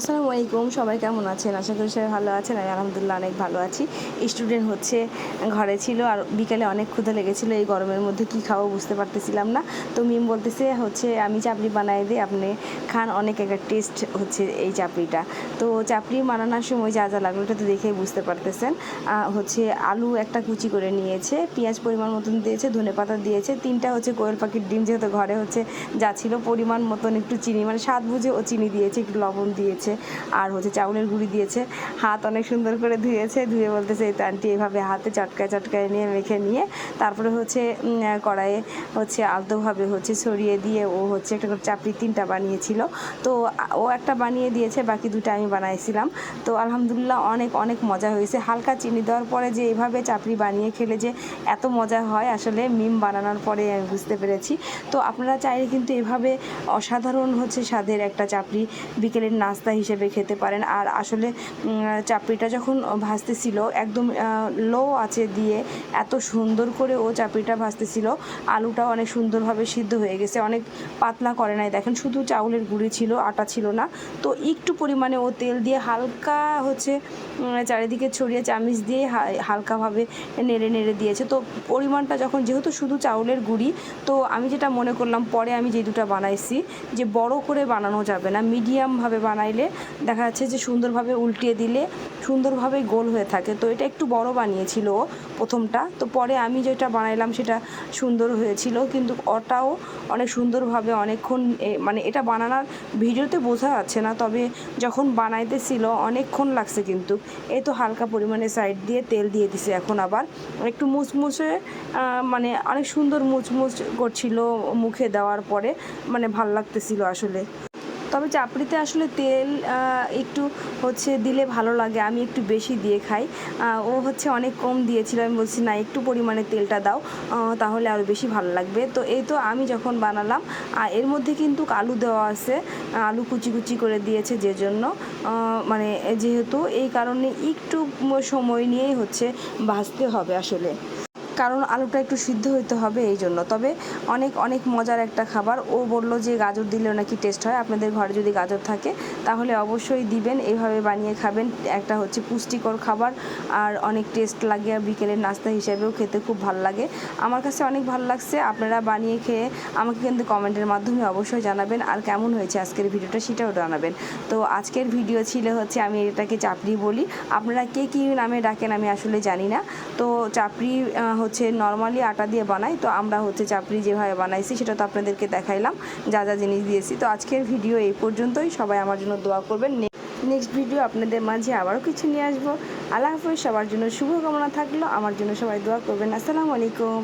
আসসালামু আলাইকুম, সবাই কেমন আছেন? আশা করি সবাই ভালো আছেন। আমি আলহামদুলিল্লাহ অনেক ভালো আছি। স্টুডেন্ট হচ্ছে, ঘরে ছিল আর বিকালে অনেক ক্ষুধা লেগেছিলো। এই গরমের মধ্যে কি খাব বুঝতে পারতেছিলাম না। তো মিম বলতেছে, হচ্ছে আমি চাপড়ি বানাই দিই, আপনি খান। অনেক একটা টেস্ট হচ্ছে এই চাপড়িটা। তো চাপড়ি বানানোর সময় যা যা লাগল এটা তো দেখেই বুঝতে পারতেছেন। হচ্ছে আলু একটা কুচি করে নিয়েছে, পেঁয়াজ পরিমাণ মতন দিয়েছে, ধনে পাতা দিয়েছে। তিনটা হচ্ছে কোয়েল পাখির ডিম, যেহেতু ঘরে হচ্ছে যা ছিল পরিমাণ মতন একটু চিনি মানে স্বাদ বুঝে ও চিনি দিয়েছে, একটু লবণ দিয়েছে। আর হচ্ছে চাউলের গুঁড়ি দিয়েছে। হাত অনেক সুন্দর করে ধুয়েছে, ধুয়ে বলতেছে, এই তো আন্টি এইভাবে হাতে চটকায় চটকায় নিয়ে মেখে নিয়ে, তারপরে হচ্ছে কড়াইয়ে হচ্ছে আলতোভাবে হচ্ছে ছড়িয়ে দিয়ে ও হচ্ছে একটা করে চাপড়ি তিনটা বানিয়েছিল। তো ও একটা বানিয়ে দিয়েছে, বাকি দুটো আমি বানাইছিলাম। তো আলহামদুলিল্লাহ অনেক অনেক মজা হয়েছে। হালকা চিনি দেওয়ার পরে যে এইভাবে চাপড়ি বানিয়ে খেলে যে এত মজা হয়, আসলে মিম বানানোর পরে আমি বুঝতে পেরেছি। তো আপনারা চাইলে কিন্তু এভাবে অসাধারণ হচ্ছে স্বাদের একটা চাপড়ি বিকেলের নাস্তা হিসেবে খেতে পারেন। আর আসলে চাপড়িটা যখন ভাজতেছিল, একদম লো আছে দিয়ে এত সুন্দর করে ও চাপড়িটা ভাজতেছিল আলুটা অনেক সুন্দরভাবে সিদ্ধ হয়ে গেছে। অনেক পাতলা করে নাই। দেখেন, শুধু চাউলের গুঁড়ি ছিল, আটা ছিল না। তো একটু পরিমাণে ও তেল দিয়ে হালকা হচ্ছে চারিদিকে ছড়িয়ে চামিচ দিয়ে হালকাভাবে নেড়ে নেড়ে দিয়েছে। তো পরিমাণটা যখন, যেহেতু শুধু চাউলের গুঁড়ি, তো আমি যেটা মনে করলাম, পরে আমি যে দুটো বানাইছি, যে বড় করে বানানো যাবে না মিডিয়ামভাবে বানাইলে দেখা যাচ্ছে যে সুন্দরভাবে উল্টিয়ে দিলে সুন্দরভাবে গোল হয়ে থাকে। তো এটা একটু বড় বানিয়েছিল ও প্রথমটা। তো পরে আমি যেটা বানাইলাম সেটা সুন্দর হয়েছিল। কিন্তু ওটাও অনেক সুন্দরভাবে অনেকক্ষণ এ, মানে এটা বানানোর ভিডিওতে বোঝা যাচ্ছে না। তবে যখন বানাইতেছিল অনেকক্ষণ লাগছে কিন্তু। এই তো হালকা পরিমাণে সাইড দিয়ে তেল দিয়ে দিছে এখন আবার। একটু মুচমুচে মানে অনেক সুন্দর মুচমুচ করছিল মুখে দেওয়ার পরে। মানে ভালো লাগতেছিল আসলে। তবে চাপড়িতে আসলে তেল একটু হচ্ছে দিলে ভালো লাগে। আমি একটু বেশি দিয়ে খাই। ও হচ্ছে অনেক কম দিয়েছিল। আমি বলছি, না, একটু পরিমাণে তেলটা দাও তাহলে আরও বেশি ভালো লাগবে। তো এই তো আমি যখন বানালাম, আর এর মধ্যে কিন্তু আলু দেওয়া আছে। আলু কুচি কুচি করে দিয়েছে যে জন্য। মানে যেহেতু এই কারণে একটু সময় নিয়েই হচ্ছে ভাজতে হবে আসলে। কারণ আলুটা একটু সিদ্ধ হইতে হবে এই জন্য। তবে অনেক অনেক মজার একটা খাবার। ও বলল যে গাজর দিলেও নাকি টেস্ট হয়। আপনাদের ঘরে যদি গাজর থাকে তাহলে অবশ্যই দিবেন। এইভাবে বানিয়ে খাবেন। একটা হচ্ছে পুষ্টিকর খাবার আর অনেক টেস্ট লাগে আর বিকেলের নাস্তা হিসেবেও খেতে খুব ভালো লাগে। আমার কাছে অনেক ভালো লাগছে। আপনারা বানিয়ে খেয়ে আমাকে কিন্তু কমেন্টের মাধ্যমে অবশ্যই জানাবেন আর কেমন হয়েছে আজকের ভিডিওটা সেটাও জানাবেন। তো আজকের ভিডিও ছিল হচ্ছে আমি এটাকে চাপড়ি বলি। আপনারা কে কী নামে ডাকেন আমি আসলে জানি না। তো চাপড়ি আহ, হচ্ছে নর্মালি আটা দিয়ে বানাই। তো আমরা হচ্ছে চাপড়ি যেভাবে বানাইছি সেটা তো আপনাদেরকে দেখাইলাম, যা যা জিনিস দিয়েছি। তো আজকের ভিডিও এই পর্যন্তই। সবাই আমার জন্য দোয়া করবেন। নেক্সট ভিডিও আপনাদের মাঝে আবারও কিছু নিয়ে আসব। আল্লাহ হাফিজ, সবার জন্য শুভকামনা থাকল। আমার জন্য সবাই দোয়া করবেন। আসসালামু আলাইকুম।